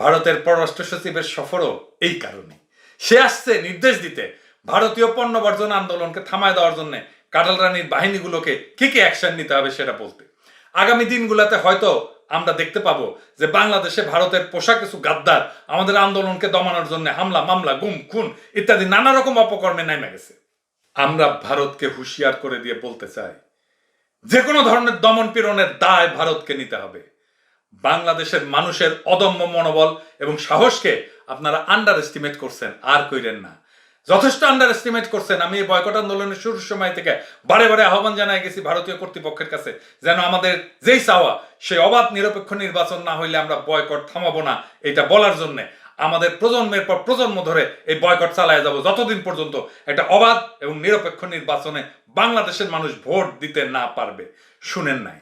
ভারতের পররাষ্ট্র সচিবের সফরও এই কারণে। সে আসছে নির্দেশ দিতে। ভারতীয় পণ্য বর্জন আন্দোলনকে থামায় দেওয়ার জন্য কাটাল রানীর বাহিনীগুলোকে কি কি অ্যাকশন নিতে হবে সেটা বলতে। আগামী দিনগুলোতে হয়তো আমরা দেখতে পাবো যে বাংলাদেশে ভারতের পোশাক কিছু গাদ্দার আমাদের আন্দোলনকে দমানোর জন্য হামলা, মামলা, গুম, খুন ইত্যাদি নানা রকম অপকর্মে নেমে গেছে। আমরা ভারতকে হুঁশিয়ার করে দিয়ে বলতে চাই, যে কোনো ধরনের দমন পীড়নের দায় ভারতকে নিতে হবে। বাংলাদেশের মানুষের অদম্য মনোবল এবং সাহসকে আপনারা আন্ডার এস্টিমেট করছেন, আর কইরেন না। যথেষ্ট আন্ডার এস্টিমেট করছেন। আমি এই বয়কট আন্দোলনের শুরুর সময় থেকে বারে বারে আহ্বান জানাই গেছি ভারতীয় কর্তৃপক্ষের কাছে যেন আমাদের যেই চাওয়া, সেই অবাধ নিরপেক্ষ নির্বাচন না হইলে আমরা বয়কট থামাবো না, এটা বলার জন্যে আমাদের প্রজন্মের পর প্রজন্ম ধরে এই বয়কট চালায় যাব। যতদিন পর্যন্ত একটা অবাধ এবং নিরপেক্ষ নির্বাচনে বাংলাদেশের মানুষ ভোট দিতে না পারবে, শুনেন নাই।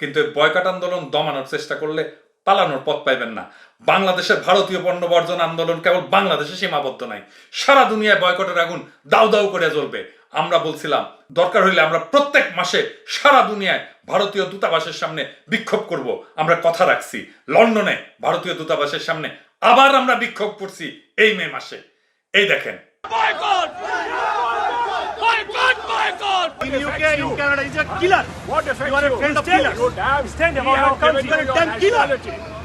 কিন্তু বয়কট আন্দোলন দমানোর চেষ্টা করলে পালানোর পথ পাইবেন না। বাংলাদেশের ভারতীয় পণ্য বর্জন আন্দোলন কেবল বাংলাদেশে সীমাবদ্ধ নাই সারা দুনিয়ায় বয়কটের আগুন দাউ দাউ করে জ্বলবে। আমরা বলছিলাম, দরকার হইলে আমরা প্রত্যেক মাসে সারা দুনিয়ায় ভারতীয় দূতাবাসের সামনে বিক্ষোভ করব। আমরা কথা রাখছি, লন্ডনে ভারতীয় দূতাবাসের সামনে আবার আমরা বিক্ষোভ করছি এই মে মাসে। এই দেখেন। Boycott! Boycott! Boycott! In the UK, in Canada, he's a killer. What affects You are a friend of killers. You damn Stand about have our country. You are a damn killer.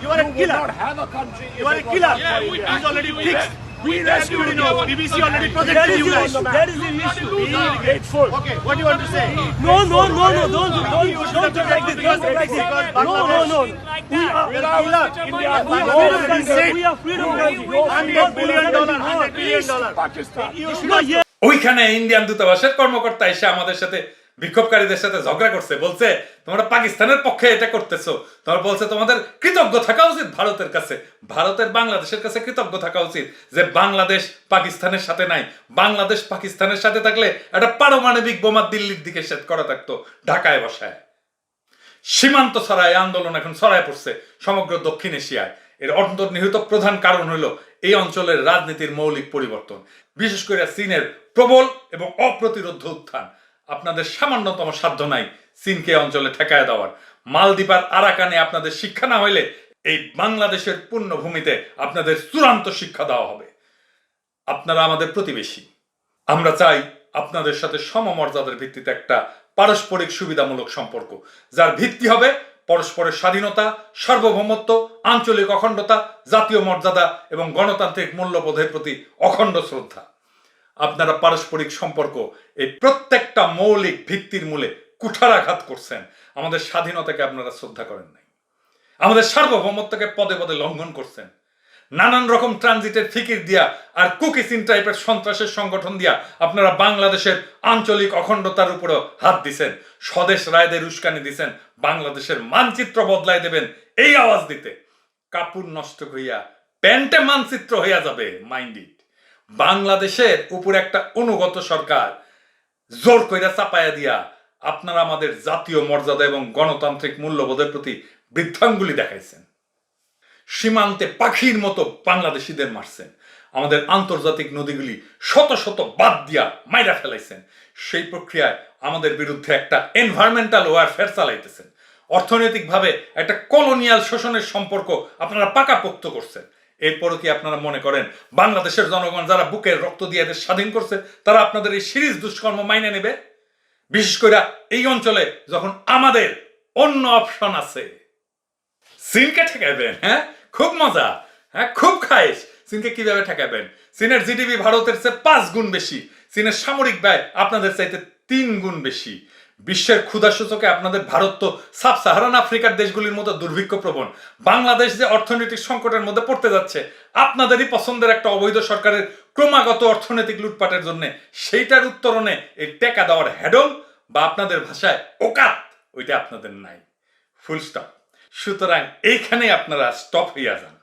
You are a killer. not have a country. You are a killer. not Yeah, we-. He's already fixed. We rescued you know, you. BBC already protected you guys. That is the issue. Be grateful. Okay, what do you want to say? No, no, no, no, don't, You don't, don't do like this, don't do like this. No, no, no. We are, killer. India, we are freedom country. We are freedom country. Hundred billion dollar, hundred billion dollar. Pakistan. You should No, have yeah. ওইখানে Indian দূতাবাসের কর্মকর্তা এসে আমাদের সাথে, বিক্ষোভকারীদের সাথে ঝগড়া করছে, বলছে, তোমরা পাকিস্তানের পক্ষে এটা করতেছো। তোমরা বলছে, তোমাদের কৃতজ্ঞ থাকা উচিত ভারতের কাছে। ভারতের বাংলাদেশের কাছে কৃতজ্ঞ থাকা উচিত যে বাংলাদেশ পাকিস্তানের সাথে নাই। বাংলাদেশ পাকিস্তানের সাথে থাকলে একটা পারমাণবিক বোমা দিল্লির দিকে সেট করা থাকতো, ঢাকায় বসায়। সীমান্ত ছড়ায়, আন্দোলন এখন ছড়ায় পড়ছে সমগ্র দক্ষিণ এশিয়ায়। এর অন্তর্নিহিত প্রধান কারণ হলো এই অঞ্চলের রাজনীতির মৌলিক পরিবর্তন, বিশেষ করে চীনের প্রবল এবং অপ্রতিরোধ উত্থান। আপনাদের সামান্যতম সাধ্য নাই চীনকে অঞ্চলে ঠেকায় দেওয়ার। মালদ্বীপার আরাকানে আপনাদের শিক্ষা না হইলে এই বাংলাদেশের পূর্ণভূমিতে আপনাদের চূড়ান্ত শিক্ষা দেওয়া হবে। আপনারা আমাদের প্রতিবেশী। আমরা চাই আপনাদের সাথে সমমর্যাদার ভিত্তিতে একটা পারস্পরিক সুবিধামূলক সম্পর্ক, যার ভিত্তি হবে পরস্পরের স্বাধীনতা, সার্বভৌমত্ব, আঞ্চলিক অখণ্ডতা, জাতীয় মর্যাদা এবং গণতান্ত্রিক মূল্যবোধের প্রতি অখণ্ড শ্রদ্ধা। আপনারা পারস্পরিক সম্পর্ক এই প্রত্যেকটা মৌলিক ভিত্তির মূলে কুঠারাঘাত করছেন। আমাদের স্বাধীনতাকে আপনারা শ্রদ্ধা করেন নাই। আমাদের সার্বভৌমত্বকে পদে পদে লঙ্ঘন করছেন। নানান রকম ট্রানজিটের ফিকির দিয়া আর কুকিসিন টাইপের সন্ত্রাসের সংগঠন দিয়া আপনারা বাংলাদেশের আঞ্চলিক অখণ্ডতার উপরও হাত দিছেন, স্বদেশ রায়দের উস্কানি দিছেন, বাংলাদেশের মানচিত্র বদলাই দেবেন এই আওয়াজ দিতে। কাপড় নষ্ট হইয়া, প্যান্টে মানচিত্র হইয়া যাবে মাইন্ড ইট বাংলাদেশের উপর একটা অনুগত সরকার জোর কইরা চাপায়া দিয়া আপনারা আমাদের জাতীয় মর্যাদা এবং গণতান্ত্রিক মূল্যবোধের প্রতি বৃদ্ধাঙ্গুলি দেখাইছেন। সীমান্তে পাখির মতো বাংলাদেশিদের মারছেন। আমাদের আন্তর্জাতিক নদীগুলি শত শত বাদ দিয়া মাইরা ফেলাইছেন। সেই প্রক্রিয়ায় আমাদের বিরুদ্ধে একটা এনভায়রনমেন্টাল ওয়ারফেয়ার চালাইতেছেন। অর্থনৈতিকভাবে একটা কলোনিয়াল শোষণের সম্পর্ক আপনারা পাকাপোক্ত করছেন। এরপরও কি আপনারা মনে করেন বাংলাদেশের জনগণ যারা বুকের রক্ত দিয়ে এদের স্বাধীন করছে, তারা আপনাদের এই সিরিজ দুষ্কর্ম মাইনে নেবে? বিশেষ করে এই অঞ্চলে যখন আমাদের অন্য অপশন আছে চীনকে ঠেকাবেন হ্যাঁ? খুব মজা হ্যাঁ? খুব খাইস চীনকে কীভাবে ঠেকাবেন চীনের জিডিপি ভারতের চেয়ে পাঁচ গুণ বেশি। চীনের সামরিক ব্যয় আপনাদের চাইতে তিন গুণ বেশি। বিশ্বের ক্ষুধা সূচকে আপনাদের ভারত তো সাব সাহারান আফ্রিকার দেশগুলির মতো দুর্ভিক্ষ প্রবণ বাংলাদেশ যে অর্থনৈতিক সংকটের মধ্যে পড়তে যাচ্ছে, আপনাদেরই পছন্দের একটা অবৈধ সরকারের ক্রমাগত অর্থনৈতিক লুটপাটের জন্য সেইটার উত্তরণে এই টেকা দেওয়ার হ্যাডম বা আপনাদের ভাষায় ওকাত, ওইটা আপনাদের নাই। Full stop. সুতরাং এইখানে আপনারা স্টপ হইয়া যান।